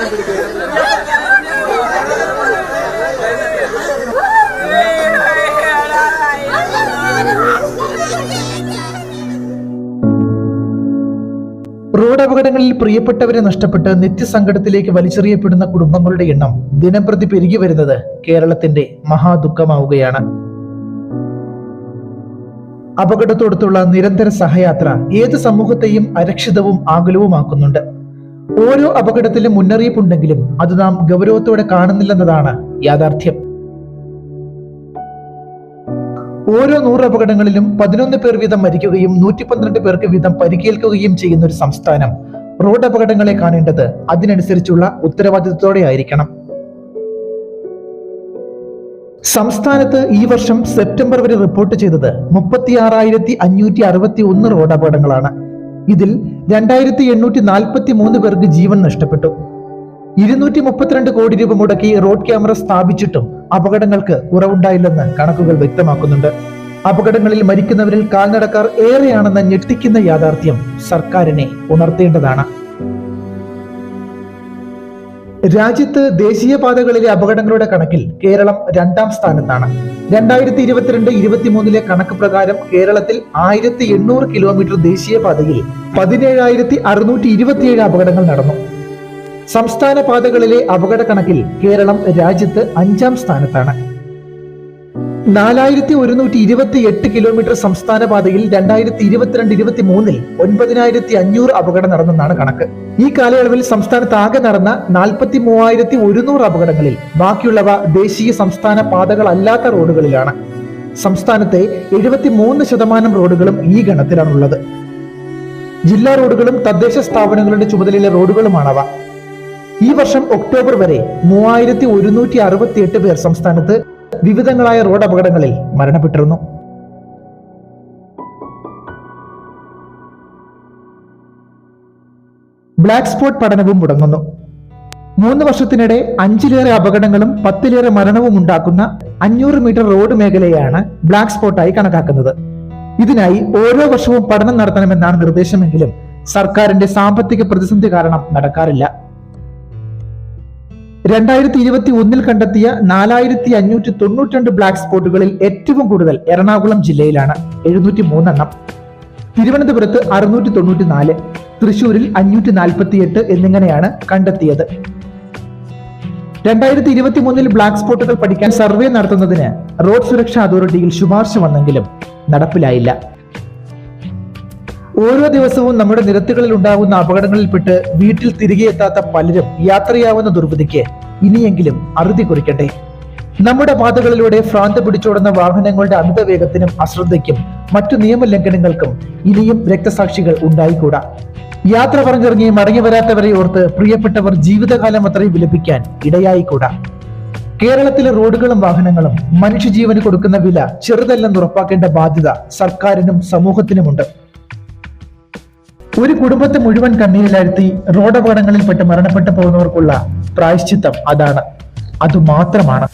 Road അപകടങ്ങളിൽ പ്രിയപ്പെട്ടവരെ നഷ്ടപ്പെട്ട് നിത്യസങ്കടത്തിലേക്ക് വലിച്ചെറിയപ്പെടുന്ന കുടുംബങ്ങളുടെ എണ്ണം ദിനംപ്രതി പെരുകി വരുന്നത് കേരളത്തിന്റെ മഹാദുഃഖമാവുകയാണ്. അപകടത്തോടത്തുള്ള നിരന്തര സഹയാത്ര ഏത് സമൂഹത്തെയും അരക്ഷിതവും ആകുലവുമാക്കുന്നുണ്ട്. ഓരോ അപകടത്തിലും മുന്നറിയിപ്പുണ്ടെങ്കിലും അത് നാം ഗൗരവത്തോടെ കാണുന്നില്ലെന്നതാണ് യാഥാർത്ഥ്യം. ഓരോ നൂറ് അപകടങ്ങളിലും പതിനൊന്ന് പേർ വീതം മരിക്കുകയും നൂറ്റി പന്ത്രണ്ട് പേർക്ക് വീതം പരിക്കേൽക്കുകയും ചെയ്യുന്ന ഒരു സംസ്ഥാനം. റോഡ് അപകടങ്ങളെ കാണേണ്ടത് അതിനനുസരിച്ചുള്ള ഉത്തരവാദിത്വത്തോടെ ആയിരിക്കണം സംസ്ഥാനത്ത് ഈ വർഷം സെപ്റ്റംബർ വരെ റിപ്പോർട്ട് ചെയ്തത് മുപ്പത്തി ആറായിരത്തി അഞ്ഞൂറ്റി അറുപത്തി ഒന്ന് റോഡ് അപകടങ്ങളാണ്. ഇതിൽ രണ്ടായിരത്തി എണ്ണൂറ്റി നാൽപ്പത്തി മൂന്ന് പേർക്ക് ജീവൻ നഷ്ടപ്പെട്ടു. ഇരുന്നൂറ്റി മുപ്പത്തിരണ്ട് കോടി രൂപ മുടക്കി റോഡ് ക്യാമറ സ്ഥാപിച്ചിട്ടും അപകടങ്ങൾക്ക് കുറവുണ്ടായില്ലെന്ന് കണക്കുകൾ വ്യക്തമാക്കുന്നുണ്ട്. അപകടങ്ങളിൽ മരിക്കുന്നവരിൽ കാൽനടക്കാർ ഏറെയാണെന്ന ഞെട്ടിക്കുന്ന യാഥാർത്ഥ്യം സർക്കാരിനെ ഉണർത്തേണ്ടതാണ്. രാജ്യത്ത് ദേശീയപാതകളിലെ അപകടങ്ങളുടെ കണക്കിൽ കേരളം രണ്ടാം സ്ഥാനത്താണ്. രണ്ടായിരത്തി ഇരുപത്തിരണ്ട് ഇരുപത്തിമൂന്നിലെ കണക്ക് പ്രകാരം കേരളത്തിൽ ആയിരത്തി എണ്ണൂറ് കിലോമീറ്റർ ദേശീയപാതയിൽ പതിനേഴായിരത്തി അറുന്നൂറ്റി ഇരുപത്തിയേഴ് അപകടങ്ങൾ നടന്നു. സംസ്ഥാന പാതകളിലെ അപകട കണക്കിൽ കേരളം രാജ്യത്ത് അഞ്ചാം സ്ഥാനത്താണ്. നാലായിരത്തി ഒരുന്നൂറ്റി ഇരുപത്തി എട്ട് കിലോമീറ്റർ സംസ്ഥാന പാതയിൽ രണ്ടായിരത്തി ഇരുപത്തിരണ്ട് ഇരുപത്തി മൂന്നിൽ ഒൻപതിനായിരത്തി അഞ്ഞൂറ് അപകടം നടന്നെന്നാണ് കണക്ക്. ഈ കാലയളവിൽ സംസ്ഥാനത്ത് ആകെ നടന്ന നാൽപ്പത്തി മൂവായിരത്തി ഒരുന്നൂറ് അപകടങ്ങളിൽ ബാക്കിയുള്ളവ ദേശീയ സംസ്ഥാന പാതകളല്ലാത്ത റോഡുകളിലാണ്. സംസ്ഥാനത്തെ എഴുപത്തി മൂന്ന് ശതമാനം റോഡുകളും ഈ ഗണത്തിലാണുള്ളത്. ജില്ലാ റോഡുകളും തദ്ദേശ സ്ഥാപനങ്ങളുടെ ചുമതലയിലെ റോഡുകളുമാണവ. ഈ വർഷം ഒക്ടോബർ വരെ മൂവായിരത്തി ഒരുന്നൂറ്റി അറുപത്തി എട്ട് പേർ സംസ്ഥാനത്ത് വിവിധങ്ങളായ റോഡ് അപകടങ്ങളിൽ മരണപ്പെട്ടിരുന്നു. ബ്ലാക്ക് സ്പോട്ട് പഠനവും മുടങ്ങുന്നു. മൂന്ന് വർഷത്തിനിടെ അഞ്ചിലേറെ അപകടങ്ങളും പത്തിലേറെ മരണവും ഉണ്ടാക്കുന്ന അഞ്ഞൂറ് മീറ്റർ റോഡ് മേഖലയാണ് ബ്ലാക്ക് സ്പോട്ടായി കണക്കാക്കുന്നത്. ഇതിനായി ഓരോ വർഷവും പഠനം നടത്തണമെന്നാണ് നിർദ്ദേശമെങ്കിലും സർക്കാരിന്റെ സാമ്പത്തിക പ്രതിസന്ധി കാരണം നടക്കാറില്ല. രണ്ടായിരത്തി ഇരുപത്തി ഒന്നിൽ കണ്ടെത്തിയ നാലായിരത്തി അഞ്ഞൂറ്റി തൊണ്ണൂറ്റി ബ്ലാക്ക് സ്പോട്ടുകളിൽ ഏറ്റവും കൂടുതൽ എറണാകുളം ജില്ലയിലാണ്. എഴുന്നൂറ്റി മൂന്നെണ്ണം തിരുവനന്തപുരത്ത് അറുന്നൂറ്റി തൊണ്ണൂറ്റി നാല് തൃശൂരിൽ അഞ്ഞൂറ്റി നാൽപ്പത്തി എട്ട് എന്നിങ്ങനെയാണ് കണ്ടെത്തിയത്. രണ്ടായിരത്തി ഇരുപത്തി മൂന്നിൽ ബ്ലാക്ക് സ്പോട്ടുകൾ പഠിക്കാൻ സർവേ നടത്തുന്നതിന് റോഡ് സുരക്ഷാ അതോറിറ്റിയിൽ ശുപാർശ വന്നെങ്കിലും നടപ്പിലായില്ല. ഓരോ ദിവസവും നമ്മുടെ നിരത്തുകളിൽ ഉണ്ടാകുന്ന അപകടങ്ങളിൽപ്പെട്ട് വീട്ടിൽ തിരികെ എത്താത്ത പലരും യാത്രയാവുന്ന ദുർവിധിക്ക് ഇനിയെങ്കിലും അറുതി കുറിക്കട്ടെ. നമ്മുടെ പാതകളിലൂടെ ഭ്രാന്ത് പിടിച്ചോടുന്ന വാഹനങ്ങളുടെ അമിതവേഗത്തിനും അശ്രദ്ധയ്ക്കും മറ്റു നിയമലംഘനങ്ങൾക്കും ഇനിയും രക്തസാക്ഷികൾ ഉണ്ടായിക്കൂടാ. യാത്ര പറഞ്ഞിറങ്ങി മടങ്ങി വരാത്തവരെ ഓർത്ത് പ്രിയപ്പെട്ടവർ ജീവിതകാലം അത്രയും വിലപിക്കാൻ ഇടയായിക്കൂടാ. കേരളത്തിലെ റോഡുകളും വാഹനങ്ങളും മനുഷ്യജീവന് കൊടുക്കുന്ന വില ചെറുതല്ലെന്ന് ഉറപ്പാക്കേണ്ട ബാധ്യത സർക്കാരിനും സമൂഹത്തിനുമുണ്ട്. ഒരു കുടുംബത്തെ മുഴുവൻ കണ്ണീരിലാഴ്ത്തി റോഡപകടങ്ങളിൽപ്പെട്ട് മരണപ്പെട്ടു പോകുന്നവർക്കുള്ള പ്രായശ്ചിത്തം അതാണ്. അതുമാത്രമാണ്